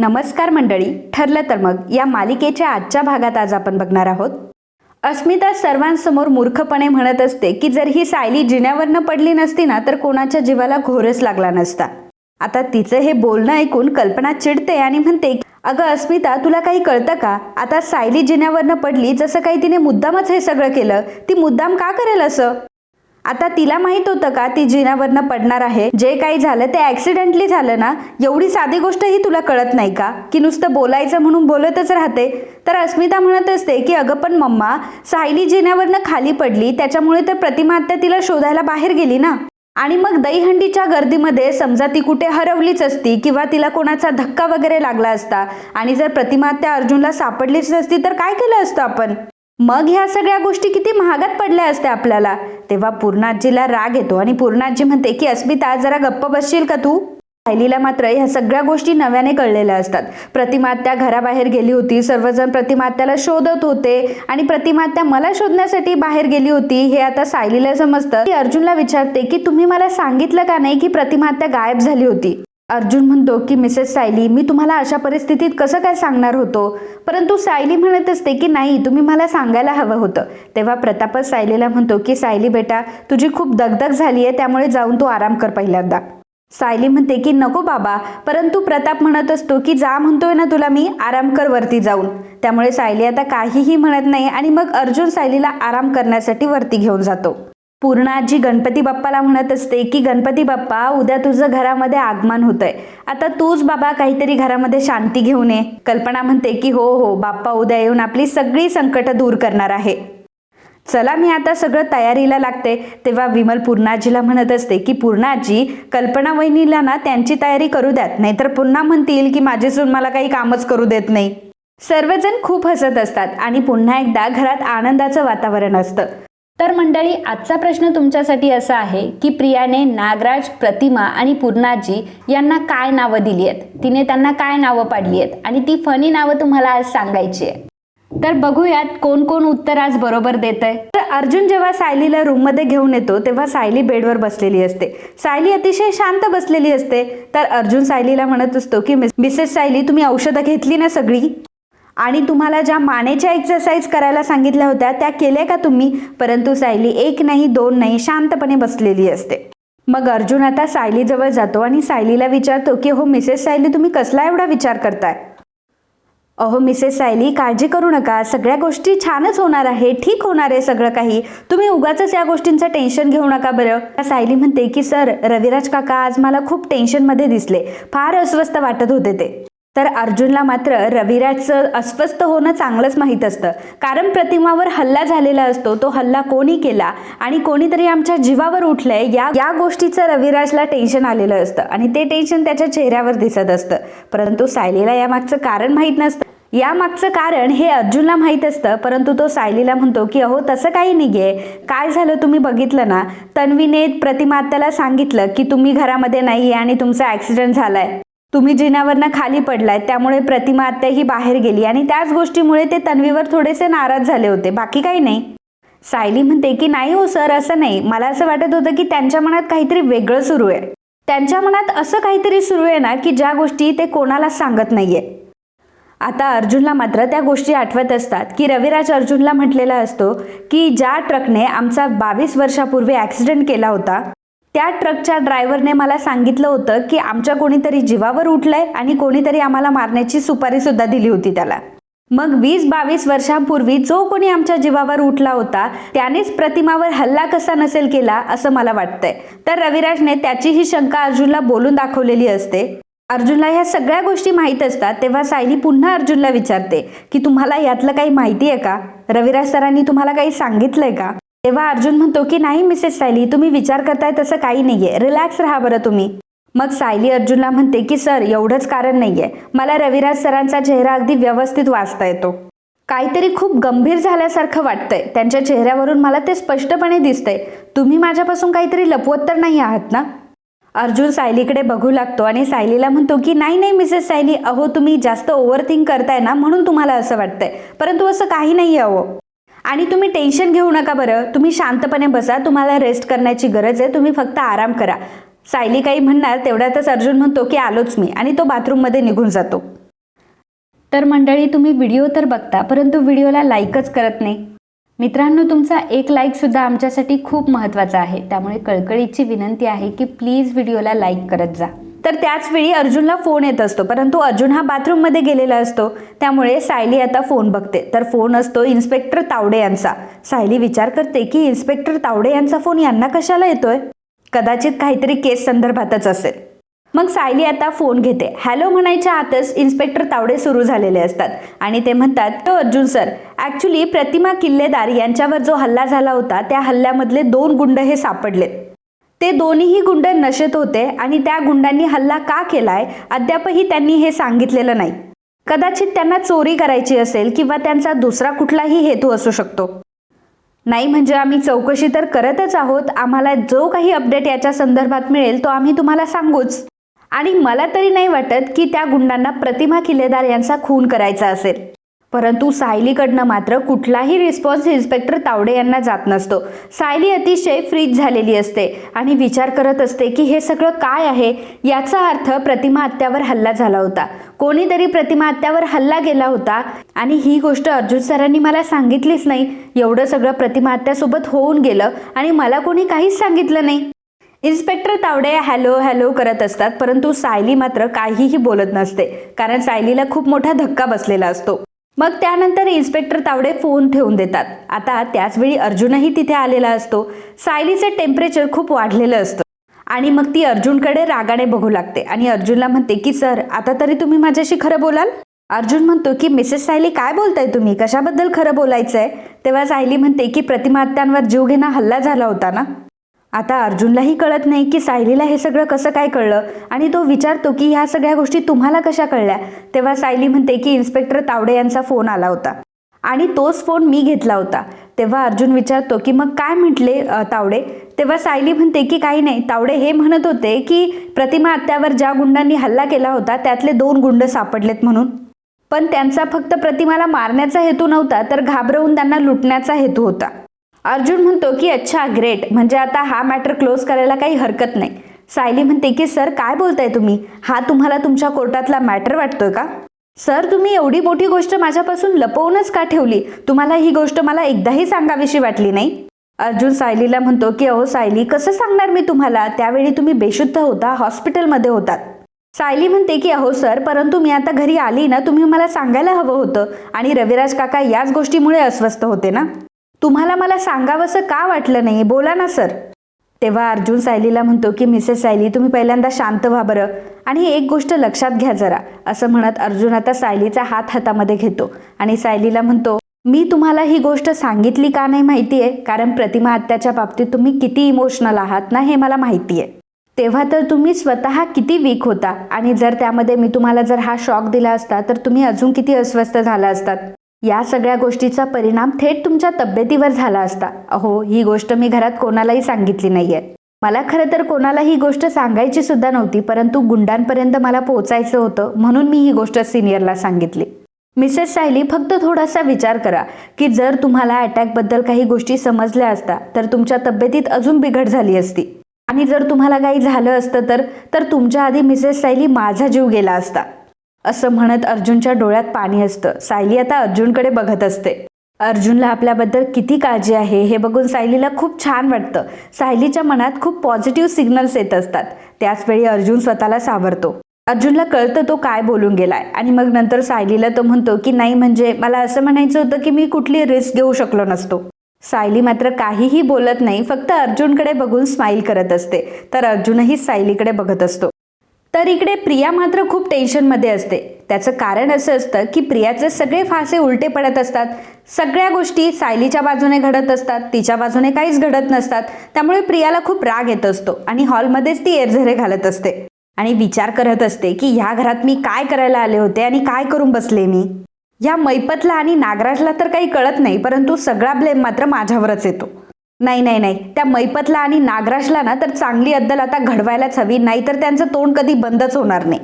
नमस्कार मंडळी ठरलं तर मग या मालिकेच्या आजच्या भागात आज आपण बघणार आहोत. अस्मिता सर्वांसमोर मूर्खपणे म्हणत असते की जर ही सायली जिन्यावरनं पडली नसती ना तर कोणाच्या जीवाला घोरच लागला नसता. आता तिचं हे बोलणं ऐकून कल्पना चिडते आणि म्हणते अगं अस्मिता तुला काही कळतं का? आता सायली जिन्यावरनं पडली जसं काही तिने मुद्दामच हे सगळं केलं ती मुद्दाम का करेल असं? आता तिला माहीत होतं का ती जिन्यावरनं पडणार आहे? जे काही झालं ते ऍक्सिडेंटली झालं ना? एवढी साधी गोष्ट ही तुला कळत नाही का? की नुसतं बोलायचं म्हणून बोलतच राहते? तर अस्मिता म्हणत असते की अगं पण मम्मा सायली जिन्यावरनं खाली पडली त्याच्यामुळे तर प्रतिमात्या तिला शोधायला बाहेर गेली ना? आणि मग दहीहंडीच्या गर्दीमध्ये समजा ती कुठे हरवलीच असती किंवा तिला कोणाचा धक्का वगैरे लागला असता आणि जर प्रतिमा त्या अर्जुनला सापडलीच असती तर काय केलं असतं आपण? मग ह्या सगळ्या गोष्टी किती महागात पडल्या असत्या आपल्याला. तेव्हा पूर्णाजीला राग येतो आणि पूर्णाजी म्हणते की अस्मिता जरा गप्प बसशील का तू? सायलीला मात्र ह्या सगळ्या गोष्टी नव्याने कळलेल्या असतात. प्रतिमात्या घराबाहेर गेली होती. सर्वजण प्रतिमात्याला शोधत होते आणि प्रतिमात्या मला शोधण्यासाठी बाहेर गेली होती. हे आता सायलीला समजतं. ती अर्जुनला विचारते की तुम्ही मला सांगितलं का नाही की प्रतिमात्या गायब झाली होती? अर्जुन म्हणतो की मिसेस सायली मी तुम्हाला अशा परिस्थितीत कसं काय सांगणार होतो? परंतु सायली म्हणत असते की नाही तुम्ही मला सांगायला हवं होतं. तेव्हा प्रतापच सायलीला म्हणतो की सायली बेटा तुझी खूप दगदग झाली आहे त्यामुळे जाऊन तू आराम कर पहिल्यांदा. सायली म्हणते की नको बाबा परंतु प्रताप म्हणत असतो की जा म्हणतोय ना तुला मी आराम कर वरती जाऊन. त्यामुळे सायली आता काहीही म्हणत नाही आणि मग अर्जुन सायलीला आराम करण्यासाठी वरती घेऊन जातो. पूर्णाजी गणपती बाप्पाला म्हणत असते की गणपती बाप्पा उद्या तुझं घरामध्ये आगमन होतंय. आता तूच बाबा काहीतरी घरामध्ये शांती घेऊन ये. कल्पना म्हणते की हो हो बाप्पा उद्या येऊन आपली सगळी संकट दूर करणार आहे. चला मी आता सगळं तयारीला लागते. तेव्हा विमल पूर्णाजीला म्हणत असते की पूर्णाजी कल्पना वहिनीला ना त्यांची तयारी करू द्यात. नाहीतर पुन्हा म्हणतील की माझी सून मला काही कामच करू देत नाही. सर्वजण खूप हसत असतात आणि पुन्हा एकदा घरात आनंदाचं वातावरण असतं. तर मंडळी आजचा प्रश्न तुमच्यासाठी असा आहे की प्रियाने नागराज प्रतिमा आणि पूर्णाजी यांना काय नावं दिली आहेत तिने त्यांना काय नावं पाडली आहेत आणि ती फनी नावं तुम्हाला आज सांगायची आहे. तर बघूयात कोण कोण उत्तर आज बरोबर देत आहे तर अर्जुन जेव्हा सायलीला रूममध्ये घेऊन येतो तेव्हा सायली बेडवर बसलेली असते. सायली अतिशय शांत बसलेली असते. तर अर्जुन सायलीला म्हणत असतो की मिसेस सायली तुम्ही औषधं घेतली ना सगळी? आणि तुम्हाला ज्या मानेच्या एक्सरसाइज करायला सांगितल्या होत्या त्या केल्या का तुम्ही? परंतु सायली एक नाही दोन नाही शांतपणे बसलेली असते. मग अर्जुन आता सायलीजवळ जातो आणि सायलीला विचारतो की हो मिसेस सायली तुम्ही कसला एवढा विचार करताय? अहो मिसेस सायली काळजी करू नका. सगळ्या गोष्टी छानच होणार आहे ठीक होणार आहे सगळं काही. तुम्ही उगाच या गोष्टींचं टेन्शन घेऊ नका बरं. सायली म्हणते की सर रविराज काका आज मला खूप टेन्शनमध्ये दिसले. फार अस्वस्थ वाटत होते ते. तर अर्जुनला मात्र रविराजचं अस्वस्थ होणं चांगलंच माहीत असतं. कारण प्रतिमावर हल्ला झालेला असतो तो हल्ला कोणी केला आणि कोणीतरी आमच्या जीवावर उठलंय या या गोष्टीचं रविराजला टेन्शन आलेलं असतं आणि ते टेन्शन त्याच्या चेहऱ्यावर दिसत असतं. परंतु सायलीला यामागचं कारण माहीत नसतं. यामागचं कारण हे अर्जुनला माहीत असतं परंतु तो सायलीला म्हणतो की अहो तसं काही नाहीये. काय झालं तुम्ही बघितलं ना? तन्वीने प्रतिमात्याला सांगितलं की तुम्ही घरामध्ये नाहीये आणि तुमचा ॲक्सिडेंट झालाय. तुम्ही जिन्यावरनं खाली पडलाय त्यामुळे प्रतिमा आत्या ही बाहेर गेली आणि त्याच गोष्टीमुळे ते तन्वीवर थोडेसे नाराज झाले होते. बाकी काही नाही. सायली म्हणते की नाही हो सर असं नाही. मला असं वाटत होतं की त्यांच्या मनात काहीतरी वेगळं सुरू आहे. त्यांच्या मनात असं काहीतरी सुरू आहे ना की ज्या गोष्टी ते कोणाला सांगत नाहीये. आता अर्जुनला मात्र त्या गोष्टी आठवत असतात की रविराज अर्जुनला म्हटलेला असतो की ज्या ट्रकने आमचा बावीस वर्षापूर्वी ॲक्सिडेंट केला होता त्या ट्रकच्या ड्रायव्हरने मला सांगितलं होतं की आमच्या कोणीतरी जीवावर उठलंय आणि कोणीतरी आम्हाला मारण्याची सुपारी सुद्धा दिली होती त्याला. मग वीस बावीस वर्षांपूर्वी जो कोणी आमच्या जीवावर उठला होता त्यानेच प्रतिमावर हल्ला कसा नसेल केला असं मला वाटतंय. तर रविराजने त्याची ही शंका अर्जुनला बोलून दाखवलेली असते. अर्जुनला ह्या सगळ्या गोष्टी माहीत असतात तेव्हा सायली पुन्हा अर्जुनला विचारते की तुम्हाला यातलं काही माहिती आहे का? रविराज सरांनी तुम्हाला काही सांगितलंय का? तेव्हा अर्जुन म्हणतो की नाही मिसेस सायली तुम्ही विचार करताय तसं काही नाहीये. रिलॅक्स राहा बरं तुम्ही. मग सायली अर्जुनला म्हणते की सर एवढंच कारण नाहीये. मला रविराज सरांचा चेहरा अगदी व्यवस्थित वाचता येतो. काहीतरी खूप गंभीर झाल्यासारखं वाटतंय. त्यांच्या चेहऱ्यावरून मला ते स्पष्टपणे दिसतंय. तुम्ही माझ्यापासून काहीतरी लपवत तर नाही आहात ना? अर्जुन सायलीकडे बघू लागतो आणि सायलीला म्हणतो की नाही नाही मिसेस सायली अहो तुम्ही जास्त ओव्हर थिंक करताय ना म्हणून तुम्हाला असं वाटतंय. परंतु असं काही नाही अहो. आणि तुम्ही टेन्शन घेऊ नका बरं. तुम्ही शांतपणे बसा. तुम्हाला रेस्ट करण्याची गरज आहे. तुम्ही फक्त आराम करा. सायली काही म्हणणार तेवढ्यातच अर्जुन म्हणतो की आलोच मी. आणि तो बाथरूममध्ये निघून जातो. तर मंडळी तुम्ही व्हिडिओ तर बघता परंतु व्हिडिओला लाईकच करत नाही. मित्रांनो तुमचा एक लाईकसुद्धा आमच्यासाठी खूप महत्त्वाचा आहे. त्यामुळे कळकळीची विनंती आहे की प्लीज व्हिडिओला लाईक करत जा. तर त्याच वेळी अर्जुनला फोन येत असतो. परंतु अर्जुन हा बाथरूममध्ये गेलेला असतो. त्यामुळे सायली आता फोन बघते. तर फोन असतो इन्स्पेक्टर तावडे यांचा. सायली विचार करते की इन्स्पेक्टर तावडे यांचा फोन यांना कशाला येतोय? कदाचित काहीतरी केस संदर्भातच असेल. मग सायली आता फोन घेते. हॅलो म्हणायच्या आतच इन्स्पेक्टर तावडे सुरू झालेले असतात. आणि ते म्हणतात तो अर्जुन सर ॲक्च्युली प्रतिमा किल्लेदार यांच्यावर जो हल्ला झाला होता त्या हल्ल्यामधले दोन गुंड हे सापडलेत. ते दोन्हीही गुंड नशेत होते आणि त्या गुंडांनी हल्ला का केलाय अद्यापही त्यांनी हे सांगितलेलं नाही. कदाचित त्यांना चोरी करायची असेल किंवा त्यांचा दुसरा कुठलाही हेतू असू शकतो. नाही म्हणजे आम्ही चौकशी तर करतच आहोत. आम्हाला जो काही अपडेट याच्या संदर्भात मिळेल तो आम्ही तुम्हाला सांगूच. आणि मला तरी नाही वाटत की त्या गुंडांना प्रतिमा किल्लेदार यांचा खून करायचा असेल. परंतु सायलीकडनं मात्र कुठलाही रिस्पॉन्स इन्स्पेक्टर तावडे यांना जात नसतो. सायली अतिशय फ्रीज झालेली असते आणि विचार करत असते की हे सगळं काय आहे? याचा अर्थ प्रतिमा हत्यावर हल्ला झाला होता. कोणीतरी प्रतिमा हत्यावर हल्ला गेला होता आणि ही गोष्ट अर्जुन सरांनी मला सांगितलीच नाही. एवढं सगळं प्रतिमा हत्यासोबत होऊन गेलं आणि मला कोणी काहीच सांगितलं नाही. इन्स्पेक्टर तावडे हॅलो हॅलो करत असतात परंतु सायली मात्र काहीही बोलत नसते. कारण सायलीला खूप मोठा धक्का बसलेला असतो. मग त्यानंतर इन्स्पेक्टर तावडे फोन ठेवून देतात. आता त्याचवेळी अर्जुनही तिथे आलेला असतो. सायलीचं टेम्परेचर खूप वाढलेलं असतं. आणि मग ती अर्जुनकडे रागाने बघू लागते आणि अर्जुनला म्हणते की सर आता तरी तुम्ही माझ्याशी खरं बोलाल? अर्जुन म्हणतो की मिसेस सायली काय बोलताय तुम्ही? कशाबद्दल खरं बोलायचं आहे तेव्हा सायली म्हणते की प्रतिमात्यांवर जीव जीवघेणा हल्ला झाला होता ना? आता अर्जुनलाही कळत नाही की सायलीला हे सगळं कसं काय कळलं आणि तो विचारतो की ह्या सगळ्या गोष्टी तुम्हाला कशा कळल्या? तेव्हा सायली म्हणते की इन्स्पेक्टर तावडे यांचा फोन आला होता. आणि तोच फोन मी घेतला होता. तेव्हा अर्जुन विचारतो की मग काय म्हटले तावडे? तेव्हा सायली म्हणते की काही नाही तावडे हे म्हणत होते की प्रतिमा आत्यावर ज्या गुंडांनी हल्ला केला होता त्यातले दोन गुंड सापडलेत म्हणून. पण त्यांचा फक्त प्रतिमाला मारण्याचा हेतू नव्हता तर घाबरवून त्यांना लुटण्याचा हेतू होता. अर्जुन म्हणतो की अच्छा ग्रेट म्हणजे आता हा मॅटर क्लोज करायला काही हरकत नाही. सायली म्हणते की सर काय बोलताय तुम्ही? हा तुम्हाला तुमच्या कोर्टातला मॅटर वाटतोय का? सर तुम्ही एवढी मोठी गोष्ट माझ्यापासून लपवूनच का ठेवली? तुम्हाला ही गोष्ट मला एकदाही सांगावीशी वाटली नाही. अर्जुन सायलीला म्हणतो की अहो सायली कसं सांगणार मी तुम्हाला? त्यावेळी तुम्ही बेशुद्ध होता हॉस्पिटलमध्ये होतात. सायली म्हणते की अहो सर परंतु मी आता घरी आली ना तुम्ही मला सांगायला हवं होतं आणि रविराज काका याच गोष्टीमुळे अस्वस्थ होते ना? तुम्हाला मला सांगावंसं का वाटलं नाही बोला ना सर. तेव्हा अर्जुन सायलीला म्हणतो की मिसेस सायली तुम्ही पहिल्यांदा शांत व्हा बरं आणि एक गोष्ट लक्षात घ्या जरा असं म्हणत अर्जुन आता सायलीचा हात हातामध्ये घेतो आणि सायलीला म्हणतो मी तुम्हाला ही गोष्ट सांगितली का नाही माहिती आहे कारण प्रतिमा हत्याच्या बाबतीत तुम्ही किती इमोशनल आहात ना हे मला माहिती आहे तेव्हा तर तुम्ही स्वतः किती वीक होता आणि जर त्यामध्ये मी तुम्हाला जर हा शॉक दिला असता तर तुम्ही अजून किती अस्वस्थ झाला असतात? या सगळ्या गोष्टीचा परिणाम थेट तुमच्या तब्येतीवर झाला असता. अहो ही गोष्ट मी घरात कोणालाही सांगितली नाहीये. मला खरं तर कोणाला ही गोष्ट सांगायची सुद्धा नव्हती परंतु गुंडांपर्यंत मला पोहोचायचं होतं म्हणून मी ही गोष्ट सिनियरला सांगितली. मिसेस सायली फक्त थोडासा विचार करा की जर तुम्हाला अटॅकबद्दल काही गोष्टी समजल्या असता तर तुमच्या तब्येतीत अजून बिघड झाली असती. आणि जर तुम्हाला काही झालं असतं तर तर तुमच्या आधी मिसेस सायली माझा जीव गेला असता. असं म्हणत अर्जुनच्या डोळ्यात पाणी असतं. सायली आता अर्जुनकडे बघत असते. अर्जुनला आपल्याबद्दल किती काळजी आहे हे बघून सायलीला खूप छान वाटतं. सायलीच्या मनात खूप पॉझिटिव्ह सिग्नल्स येत असतात. त्याचवेळी अर्जुन स्वतःला सावरतो. अर्जुनला कळतं तो काय बोलून गेलाय. आणि मग नंतर सायलीला तो म्हणतो की नाही म्हणजे मला असं म्हणायचं होतं की मी कुठली रिस्क घेऊ शकलो नसतो. सायली मात्र काहीही बोलत नाही फक्त अर्जुनकडे बघून स्माईल करत असते. तर अर्जुनही सायलीकडे बघत असतो. तर इकडे प्रिया मात्र खूप टेन्शनमध्ये असते. त्याचं कारण असं असतं की प्रियाचे सगळे फासे उलटे पडत असतात. सगळ्या गोष्टी सायलीच्या बाजूने घडत असतात. तिच्या बाजूने काहीच घडत नसतात. त्यामुळे प्रियाला खूप राग येत असतो आणि हॉलमध्येच ती एरझरे घालत असते. आणि विचार करत असते की ह्या घरात मी काय करायला आले होते आणि काय करून बसले मी? या मैपतला आणि नागराजला तर काही कळत नाही परंतु सगळा ब्लेम मात्र माझ्यावरच येतो. नाही नाही नाही. त्या मैपतला आणि नागराजला ना तर चांगली अद्दल आता घडवायलाच हवी. नाहीतर त्यांचं तोंड कधी बंदच होणार नाही.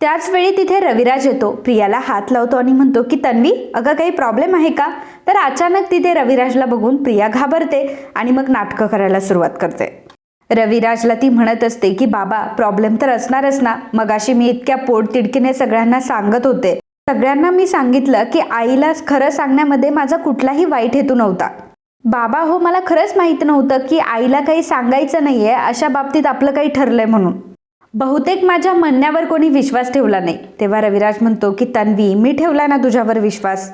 त्याच वेळी तिथे रविराज येतो. प्रियाला हात लावतो आणि म्हणतो की तन्वी अगं काही प्रॉब्लेम आहे का? तर अचानक तिथे रविराजला बघून प्रिया घाबरते आणि मग नाटकं करायला सुरुवात करते. रविराजला ती म्हणत असते की बाबा प्रॉब्लेम तर असणारच ना. मगाशी मी इतक्या पोटतिडकीने सगळ्यांना सांगत होते. सगळ्यांना मी सांगितलं की आईला खरं सांगण्यामध्ये माझा कुठलाही वाईट हेतू नव्हता. बाबा हो मला खरंच माहीत नव्हतं की आईला काही सांगायचं नाहीये अशा बाबतीत आपलं काही ठरलंय म्हणून. बहुतेक माझ्या म्हणण्यावर कोणी विश्वास ठेवला नाही. तेव्हा रविराज म्हणतो की तन्वी मी ठेवला ना तुझ्यावर विश्वास?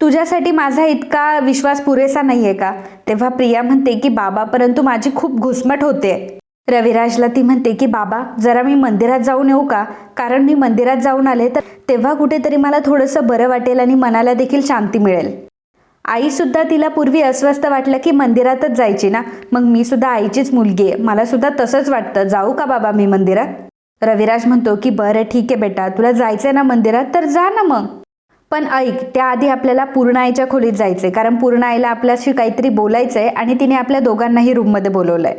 तुझ्यासाठी माझा इतका विश्वास पुरेसा नाहीये का? तेव्हा प्रिया म्हणते की बाबा परंतु माझी खूप घुसमट होते. रविराजला ती म्हणते की बाबा जरा मी मंदिरात जाऊन येऊ का? कारण मी मंदिरात जाऊन आले तर तेव्हा कुठेतरी मला थोडंसं बरं वाटेल आणि मनाला देखील शांती मिळेल. आई सुद्धा तिला पूर्वी अस्वस्थ वाटलं की मंदिरातच जायची ना? मग मी सुद्धा आईचीच मुलगी आहे. मला सुद्धा तसंच वाटतं. जाऊ का बाबा मी मंदिरात? रविराज म्हणतो की बरं ठीक आहे बेटा. तुला जायचंय ना मंदिरात? तर जा ना मग. पण ऐक त्याआधी आपल्याला पूर्ण आईच्या खोलीत जायचंय. कारण पूर्ण आईला आपल्याशी काहीतरी बोलायचंय आणि तिने आपल्या दोघांनाही रूममध्ये बोलवलंय.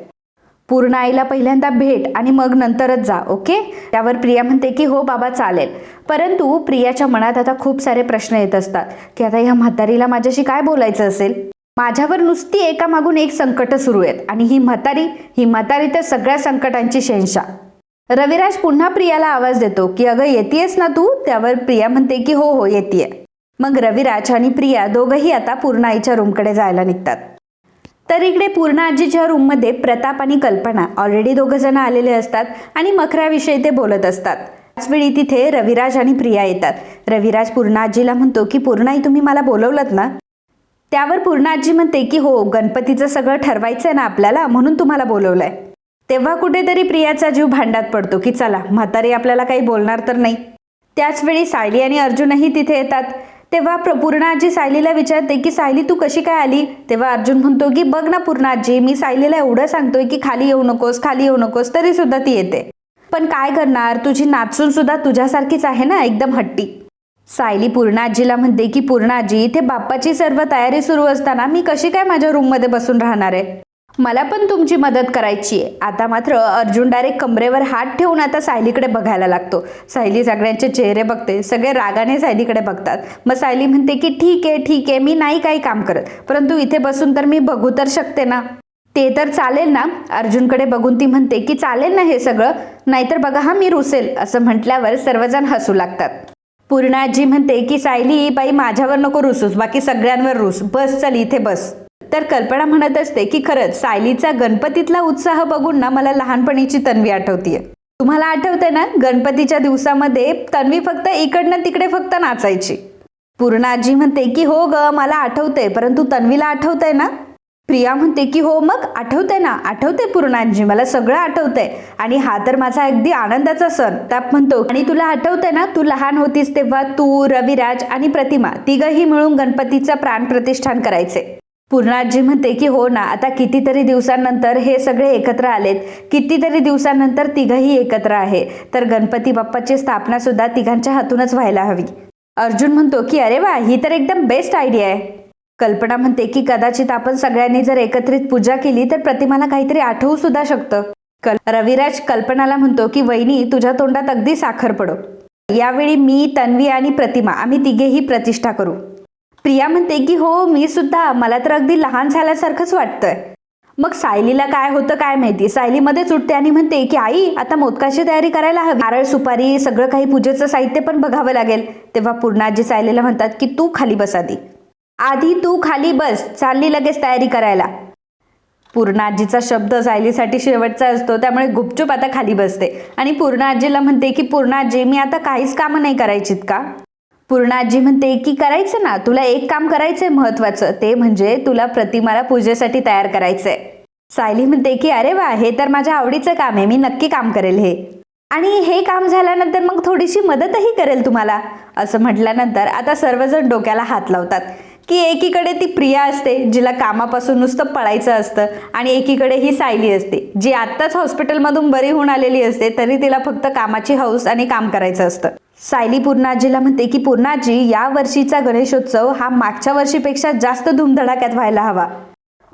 पूर्ण आईला पहिल्यांदा भेट आणि मग नंतरच जा ओके? त्यावर प्रिया म्हणते की हो बाबा चालेल. परंतु प्रियाच्या मनात आता खूप सारे प्रश्न येत असतात की आता ह्या म्हातारीला माझ्याशी काय बोलायचं असेल? माझ्यावर नुसती एकामागून एक संकट सुरू आहेत आणि ही म्हातारी ही म्हातारी तर सगळ्या संकटांची शेंशा. रविराज पुन्हा प्रियाला आवाज देतो की अगं येतेयस ना तू? त्यावर प्रिया म्हणते की हो हो येते मग रविराज आणि प्रिया दोघंही आता पूर्ण आईच्या रूमकडे जायला निघतात. तर इकडे पूर्ण आजीच्या रूममध्ये प्रताप आणि कल्पना ऑलरेडी दोघं जण आलेले असतात आणि मखराविषयी ते बोलत असतात. त्याचवेळी तिथे रविराज आणि प्रिया येतात. रविराज पूर्ण आजीला म्हणतो की पूर्णाई तुम्ही मला बोलवलं ना? त्यावर पूर्ण आजी म्हणते की हो गणपतीचं सगळं ठरवायचं आहे ना आपल्याला म्हणून तुम्हाला बोलवलंय. तेव्हा कुठेतरी प्रियाचा जीव भांड्यात पडतो की चला म्हातारी आपल्याला काही बोलणार तर नाही. त्याचवेळी सायली आणि अर्जुनही तिथे येतात. तेव्हा प्र- पूर्ण आजी सायलीला विचारते की सायली तू कशी काय आली? तेव्हा अर्जुन म्हणतो की बघ ना पूर्ण आजी मी सायलीला एवढं सांगतोय की खाली येऊ नकोस खाली येऊ नकोस तरी सुद्धा ती येते. पण काय करणार? तुझी नाचून सुद्धा तुझ्यासारखीच आहे ना एकदम हट्टी. सायली पूर्ण आजीला म्हणते की पूर्ण आजी इथे बाप्पाची सर्व तयारी सुरू असताना मी कशी काय माझ्या रूममध्ये बसून राहणार आहे? मला पण तुमची मदत करायची आहे. आता मात्र अर्जुन डायरेक्ट कमरेवर हात ठेवून आता सायलीकडे बघायला लागतो. सायली सगळ्यांचे चेहरे बघते. सगळे रागाने सायलीकडे बघतात. मग सायली म्हणते की ठीक आहे ठीक आहे. मी नाही काही काम करत. परंतु इथे बसून तर मी बघू तर शकते ना? ते तर चालेल ना. अर्जुनकडे बघून ती म्हणते की चालेल ना हे सगळं. नाहीतर बघा हा मी रुसेल. असं म्हटल्यावर सर्वजण हसू लागतात. पूर्णाजी म्हणते की सायली बाई माझ्यावर नको रुसूस. बाकी सगळ्यांवर रुस. बस चल इथे बस. तर कल्पना म्हणत असते की खरंच सायलीचा गणपतीतला उत्साह बघून ना मला लहानपणीची तन्वी आठवतीये. तुम्हाला आठवते ना गणपतीच्या दिवसामध्ये तन्वी फक्त इकडनं तिकडे फक्त नाचायची. पूर्ण आजी म्हणते की हो ग मला आठवते परंतु तन्वीला आठवतंय ना? प्रिया म्हणते की हो मग आठवते ना आठवते पूर्णाजी मला सगळं आठवतंय. आणि हा तर माझा अगदी आनंदाचा सण. त्यात म्हणतो आणि तुला आठवतंय ना तू लहान होतीस तेव्हा तू रविराज आणि प्रतिमा तिघही मिळून गणपतीचा प्राण प्रतिष्ठान करायचे. पूर्णाजी म्हणते की हो ना आता कितीतरी दिवसांनंतर हे सगळे एकत्र आलेत. कितीतरी दिवसांनंतर तिघही एकत्र आहे. तर गणपती बाप्पाची स्थापना सुद्धा तिघांच्या हातूनच व्हायला हवी. अर्जुन म्हणतो की अरे वा ही तर एकदम बेस्ट आयडिया आहे. कल्पना म्हणते की कदाचित आपण सगळ्यांनी जर एकत्रित पूजा केली तर प्रतिमाला काहीतरी आठवू सुद्धा शकतं. कल रविराज कल्पनाला म्हणतो की वहिनी तुझ्या तोंडात अगदी साखर पडो. यावेळी मी तन्वी आणि प्रतिमा आम्ही तिघेही प्रतिष्ठा करू. प्रिया म्हणते की हो मी सुद्धा. मला तर अगदी लहान झाल्यासारखंच वाटतंय. मग सायलीला काय होतं काय माहिती? सायलीमध्येच उठते आणि म्हणते की आई आता मोदकाची तयारी करायला हवी. नारळ सुपारी सगळं काही पूजेचं साहित्य पण बघावं लागेल. तेव्हा पूर्णाजी सायलीला म्हणतात की तू खाली बस आधी. आधी तू खाली बस. चालली लगेच तयारी करायला. पूर्णाजीचा शब्द सायलीसाठी शेवटचा असतो. त्यामुळे गुपचूप आता खाली बसते. आणि पूर्णाजीला म्हणते की पूर्णाजी मी आता काहीच कामं नाही करायचीत का? पूर्णाजी म्हणते की करायचं ना? तुला एक काम करायचंय महत्वाचं. ते म्हणजे तुला प्रतिमाला पूजेसाठी तयार करायचंय. सायली म्हणते की अरे वा हे तर माझ्या आवडीचं काम आहे. मी नक्की काम करेल हे. आणि हे काम झाल्यानंतर मग थोडीशी मदतही करेल तुम्हाला? असं म्हटल्यानंतर आता सर्वजण डोक्याला हात लावतात. की एकीकडे ती प्रिया असते जिला कामापासून नुसतं पळायचं असतं आणि एकीकडे ही सायली असते जी आत्ताच हॉस्पिटलमधून बरी होऊन आलेली असते तरी तिला फक्त कामाची हौस आणि काम करायचं असतं. सायली पूर्णाजीला म्हणते की पूर्णाजी या वर्षीचा गणेशोत्सव हा मागच्या वर्षीपेक्षा जास्त धूमधडाक्यात व्हायला हवा.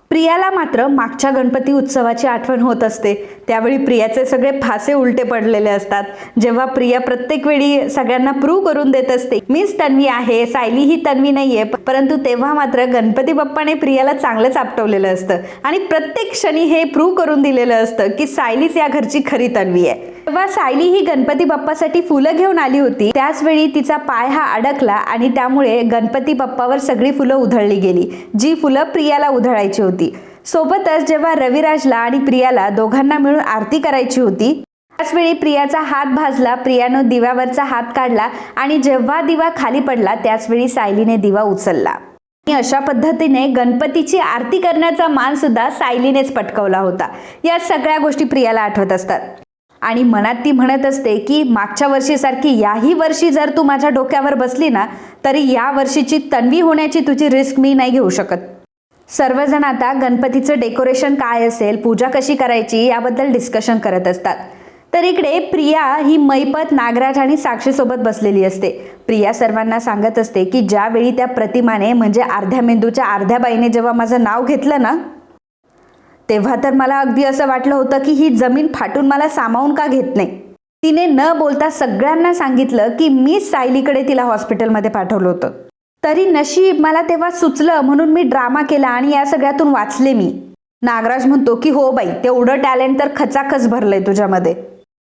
प्रियाला मात्र मागच्या गणपती उत्सवाची आठवण होत असते. त्यावेळी प्रियाचे सगळे फासे उलटे पडलेले असतात. जेव्हा प्रिया प्रत्येक वेळी सगळ्यांना प्रूव्ह करून देत असते मीच तन्वी आहे सायली ही तन्वी नाहीये. परंतु तेव्हा मात्र गणपती बाप्पाने प्रियाला चांगलंच आपटवलेलं असतं. आणि प्रत्येक क्षणी हे प्रूव्ह करून दिलेलं असतं की सायलीच या घरची खरी तन्वी आहे. तेव्हा सायली ही गणपती बाप्पासाठी फुलं घेऊन आली होती त्याच वेळी तिचा पाय हा अडकला आणि त्यामुळे गणपती बाप्पावर सगळी फुलं उधळली गेली. जी फुलं प्रियाला उधळायची होती सोबतच जेव्हा रविराजला आणि प्रियाला दोघांना मिळून आरती करायची होती त्याचवेळी प्रियाचा हात भाजला प्रियानं दिव्यावरचा हात काढला आणि जेव्हा दिवा खाली पडला त्याचवेळी सायलीने दिवा उचलला. आणि अशा पद्धतीने गणपतीची आरती करण्याचा मान सुद्धा सायलीनेच पटकवला होता. या सगळ्या गोष्टी प्रियाला आठवत असतात. आणि मनात ती म्हणत असते की मागच्या वर्षीसारखी याही वर्षी जर तू माझ्या डोक्यावर बसली ना तरी या वर्षीची तन्वी होण्याची तुझी रिस्क मी नाही घेऊ शकत. सर्वजण आता गणपतीचं डेकोरेशन काय असेल पूजा कशी करायची याबद्दल डिस्कशन करत असतात. तर इकडे प्रिया ही मैपत नागराज आणि साक्षीसोबत बसलेली असते. प्रिया सर्वांना सांगत असते की ज्यावेळी त्या प्रतिमाने म्हणजे अर्ध्या मेंदूच्या अर्ध्या बाईने जेव्हा माझं नाव घेतलं ना तेव्हा तर मला अगदी असं वाटलं होतं की ही जमीन फाटून मला सामावून का घेत नाही. तिने न बोलता सगळ्यांना सांगितलं की मी सायलीकडे तिला हॉस्पिटलमध्ये पाठवलं होतं. तरी नशीब मला तेव्हा सुचलं म्हणून मी ड्रामा केला आणि या सगळ्यातून वाचले मी. नागराज म्हणतो की हो बाई तेवढं टॅलेंट तर खचाखच भरलंय तुझ्यामध्ये.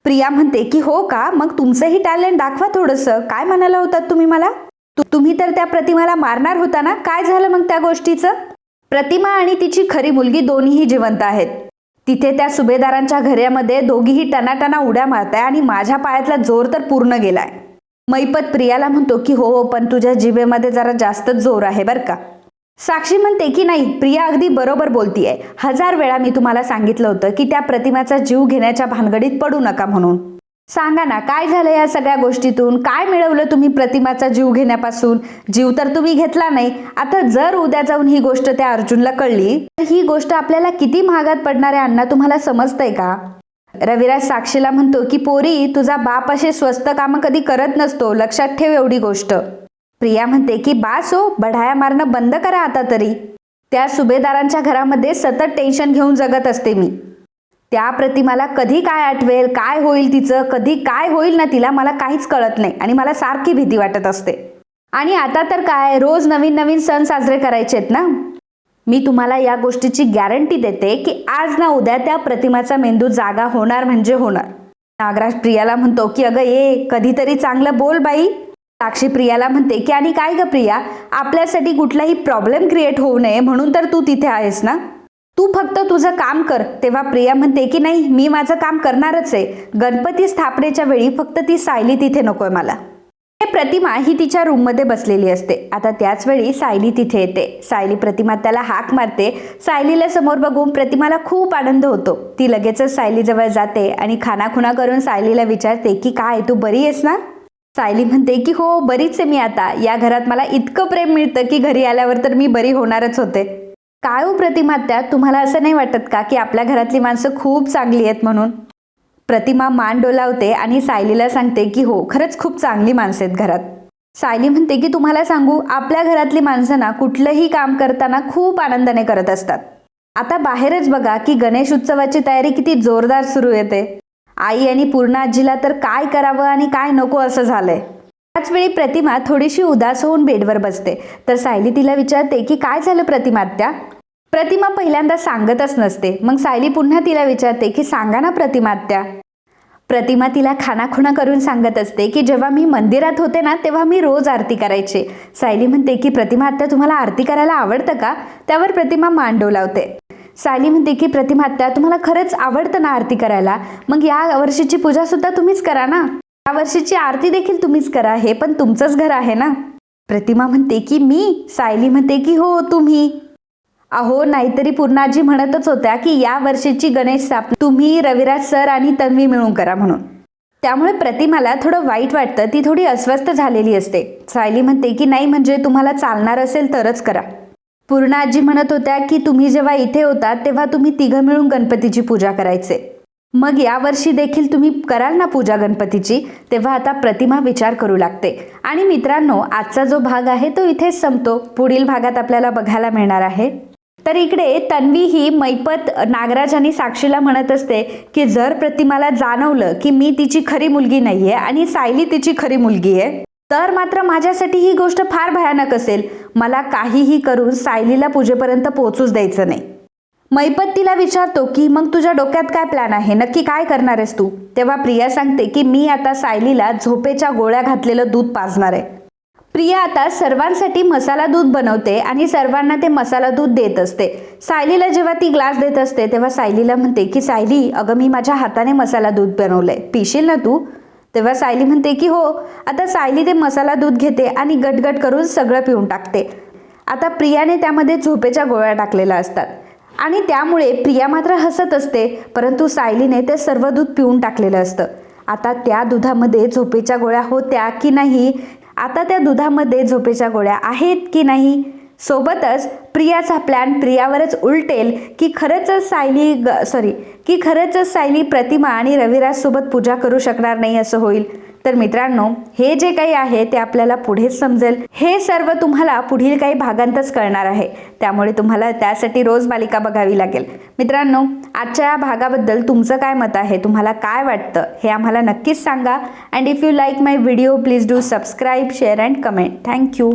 प्रिया म्हणते की हो का? मग तुमचंही टॅलेंट दाखवा थोडंसं. काय म्हणाला होतात तुम्ही मला? तु- तुम्ही तर त्या प्रतिमाला मारणार होता ना? काय झालं मग त्या गोष्टीचं? प्रतिमा आणि तिची खरी मुलगी दोन्हीही जिवंत आहेत. तिथे त्या सुभेदारांच्या घरामध्ये दोघीही टनाटना उड्या मारताय आणि माझ्या पायातला जोर तर पूर्ण गेलाय. मैपत प्रियाला म्हणतो की हो हो पण तुझ्या जिभेमध्ये जरा जास्तच जोर आहे बरं का. साक्षी म्हणते की नाही प्रिया अगदी बरोबर बोलतीये. हजार वेळा मी तुम्हाला सांगितलं होतं की त्या प्रतिमाचा जीव घेण्याच्या भानगडीत पडू नका म्हणून. सांगा ना काय झालं या सगळ्या गोष्टीतून? काय मिळवलं तुम्ही प्रतिमाचा जीव घेण्यापासून? जीव तर तुम्ही घेतला नाही. आता जर उद्या जाऊन ही गोष्ट त्या अर्जुनला कळली तर ही गोष्ट आपल्याला किती महागात पडणार आहे अण्णा तुम्हाला समजतंय का? रविराज साक्षीला म्हणतो की पोरी तुझा बाप असे स्वस्त कामं कधी करत नसतो. लक्षात ठेव एवढी गोष्ट. प्रिया म्हणते की बास हो बढाया मारणं बंद करा आता तरी. त्या सुभेदारांच्या घरामध्ये सतत टेन्शन घेऊन जगत असते मी. त्या प्रतिमाला कधी काय आठवेल काय होईल तिचं कधी काय होईल ना तिला मला काहीच कळत नाही आणि मला सारखी भीती वाटत असते. आणि आता तर काय रोज नवीन नवीन सण साजरे करायचे आहेत ना? मी तुम्हाला या गोष्टीची गॅरंटी देते की आज ना उद्या त्या प्रतिमाचा मेंदू जागा होणार म्हणजे होणार. नागराज प्रियाला म्हणतो की अगं ये कधीतरी चांगलं बोल बाई. साक्षी प्रियाला म्हणते की आणि काय ग प्रिया? आपल्यासाठी कुठलाही प्रॉब्लेम क्रिएट होऊ नये म्हणून तर तू तिथे आहेस ना? तू फक्त तुझं काम कर. तेव्हा प्रिया म्हणते की नाही मी माझं काम करणारच आहे. गणपती स्थापनेच्या वेळी फक्त ती सायली तिथे नकोय मला. प्रतिमा ही तिच्या रूममध्ये बसलेली असते. आता त्याच वेळी सायली तिथे येते. सायली प्रतिमा त्याला हाक मारते. सायलीला समोर बघून प्रतिमाला खूप आनंद होतो. ती लगेचच सायलीजवळ जाते आणि खानाखुणा करून सायलीला विचारते की काय तू बरी आहेस ना? सायली म्हणते की हो बरीच आहे मी आता. या घरात मला इतकं प्रेम मिळतं की घरी आल्यावर तर मी बरी होणारच होते. काय हो प्रतिमा त्या? तुम्हाला असं नाही वाटत का की आपल्या घरातली माणसं खूप चांगली आहेत म्हणून? प्रतिमा मान डोलावते आणि सायलीला सांगते की हो खरंच खूप चांगली माणसं आहेत घरात. सायली म्हणते की तुम्हाला सांगू आपल्या घरातली माणसं ना कुठलंही काम करताना खूप आनंदाने करत असतात. आता बाहेरच बघा की गणेश उत्सवाची तयारी किती जोरदार सुरू येते. आई आणि पूर्ण आजीला तर काय करावं आणि काय नको असं झालंय. त्याचवेळी प्रतिमा थोडीशी उदास होऊन बेडवर बसते. तर सायली तिला विचारते की काय झालं प्रतिमा त्या प्रतिमा पहिल्यांदा सांगतच नसते. मग सायली पुन्हा तिला विचारते की सांगा ना प्रतिमा त्या प्रतिमा तिला खानाखुणा करून सांगत असते की जेव्हा मी मंदिरात होते ना तेव्हा मी रोज आरती करायचे. सायली म्हणते की प्रतिमा आत्या तुम्हाला आरती करायला आवडतं का? त्यावर प्रतिमा मांडव लावते. सायली म्हणते की प्रतिमा आत्या तुम्हाला खरंच आवडतं ना आरती करायला? मग या वर्षीची पूजा सुद्धा तुम्हीच करा ना? या वर्षीची आरती देखील तुम्हीच करा हे पण तुमचंच घर आहे ना? प्रतिमा म्हणते की मी? सायली म्हणते की हो तुम्ही. अहो नाहीतरी पूर्णाजी म्हणतच होत्या की या वर्षीची गणेश स्थापना तुम्ही रविराज सर आणि तन्वी मिळून करा म्हणून. त्यामुळे प्रतिमाला थोडं वाईट वाटतं ती थोडी अस्वस्थ झालेली असते. सायली म्हणते की नाही म्हणजे तुम्हाला चालणार असेल तरच करा. पूर्ण आजी म्हणत होत्या की तुम्ही जेव्हा इथे होता तेव्हा तुम्ही तिघं मिळून गणपतीची पूजा करायचे. मग यावर्षी देखील तुम्ही कराल ना पूजा गणपतीची? तेव्हा आता प्रतिमा विचार करू लागते. आणि मित्रांनो आजचा जो भाग आहे तो इथेच संपतो. पुढील भागात आपल्याला बघायला मिळणार आहे. तर इकडे तन्वी ही मैपत नागराज आणि साक्षीला म्हणत असते की जर प्रतिमाला जाणवलं की मी तिची खरी मुलगी नाहीये आणि सायली तिची खरी मुलगी आहे तर मात्र माझ्यासाठी ही गोष्ट फार भयानक असेल. मला काहीही करून सायलीला पूजेपर्यंत पोहोचूच द्यायचं नाही. मैपत तिला विचारतो की मग तुझ्या डोक्यात काय प्लॅन आहे? नक्की काय करणार आहेस तू? तेव्हा प्रिया सांगते की मी आता सायलीला झोपेच्या गोळ्या घातलेलं दूध पाजणार आहे. प्रिया आता सर्वांसाठी मसाला दूध बनवते आणि सर्वांना ते मसाला दूध देत असते. सायलीला जेव्हा ती ग्लास देत असते तेव्हा सायलीला म्हणते की सायली अगं मी माझ्या हाताने मसाला दूध बनवलंय. पिशील ना तू? तेव्हा सायली म्हणते की हो आता सायली ते मसाला दूध घेते आणि गटगट करून सगळं पिऊन टाकते. आता प्रियाने त्यामध्ये झोपेच्या गोळ्या टाकलेल्या असतात. आणि त्यामुळे प्रिया मात्र हसत असते परंतु सायलीने ते सर्व दूध पिऊन टाकलेलं असतं. आता त्या दुधामध्ये झोपेच्या गोळ्या होत्या की नाही आता त्या दुधामध्ये झोपेच्या गोळ्या आहेत की नाही? सोबतच प्रियाचा प्लॅन प्रियावरच उलटेल की खरंच सायली ग सॉरी की खरंच सायली प्रतिमा आणि रविराजसोबत पूजा करू शकणार नाही असं होईल. तर मित्रांनो हे जे काही आहे ते आपल्याला पुढेच समजेल. हे सर्व तुम्हाला पुढील काही भागांतच कळणार आहे. त्यामुळे तुम्हाला त्यासाठी रोज मालिका बघावी लागेल. मित्रांनो आजच्या या भागाबद्दल तुमचं काय मत आहे? तुम्हाला काय वाटतं? हे आम्हाला नक्कीच सांगा. And if you like my video please do subscribe share and comment thank you